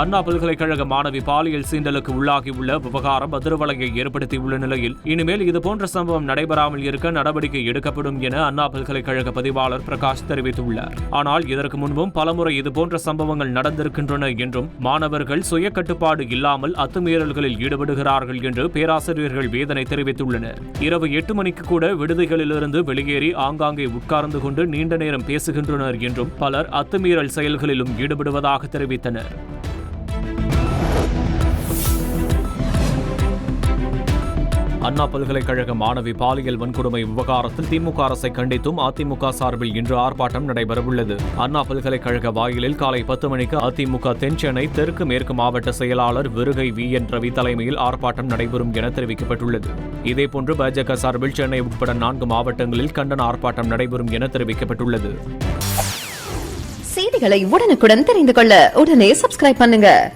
அண்ணா பல்கலைக்கழக மாணவி பாலியல் சீண்டலுக்கு உள்ளாகியுள்ள விவகாரம் அதிர்வலையை ஏற்படுத்தியுள்ள நிலையில் இனிமேல் இதுபோன்ற சம்பவம் நடைபெறாமல் இருக்க நடவடிக்கை எடுக்கப்படும் என அண்ணா பல்கலைக்கழக பதிவாளர் பிரகாஷ் தெரிவித்துள்ளார். ஆனால் இதற்கு முன்பும் பலமுறை இதுபோன்ற சம்பவங்கள் நடந்திருக்கின்றன என்றும் மாணவர்கள் சுய கட்டுப்பாடு இல்லாமல் அத்துமீறல்களில் ஈடுபடுகிறார்கள் என்று பேராசிரியர்கள் வேதனை தெரிவித்துள்ளனர். இரவு எட்டு மணிக்கு கூட விடுதிகளிலிருந்து வெளியேறி ஆங்காங்கே உட்கார்ந்து கொண்டு நீண்ட நேரம் பேசுகின்றனர் என்றும் பலர் அத்துமீறல் செயல்களிலும் ஈடுபடுவதாக தெரிவித்தனர். அண்ணா பல்கலைக்கழக மாணவி பாலியல் வன்கொடுமை விவகாரத்தில் திமுக அரசை கண்டித்தும் அதிமுக சார்பில் இன்று ஆர்ப்பாட்டம் நடைபெறவுள்ளது. அண்ணா பல்கலைக்கழக வாயிலில் காலை பத்து மணிக்கு அதிமுக தென் சென்னை தெற்கு மேற்கு மாவட்ட செயலாளர் விருகை வி. என். ரவி தலைமையில் ஆர்ப்பாட்டம் நடைபெறும் என தெரிவிக்கப்பட்டுள்ளது. இதேபோன்று பாஜக சார்பில் சென்னை உட்பட நான்கு மாவட்டங்களில் கண்டன ஆர்ப்பாட்டம் நடைபெறும் என தெரிவிக்கப்பட்டுள்ளது. செய்திகளை உடனுக்குடன் தெரிந்து கொள்ள உடனே சப்ஸ்கிரைப் பண்ணுங்க.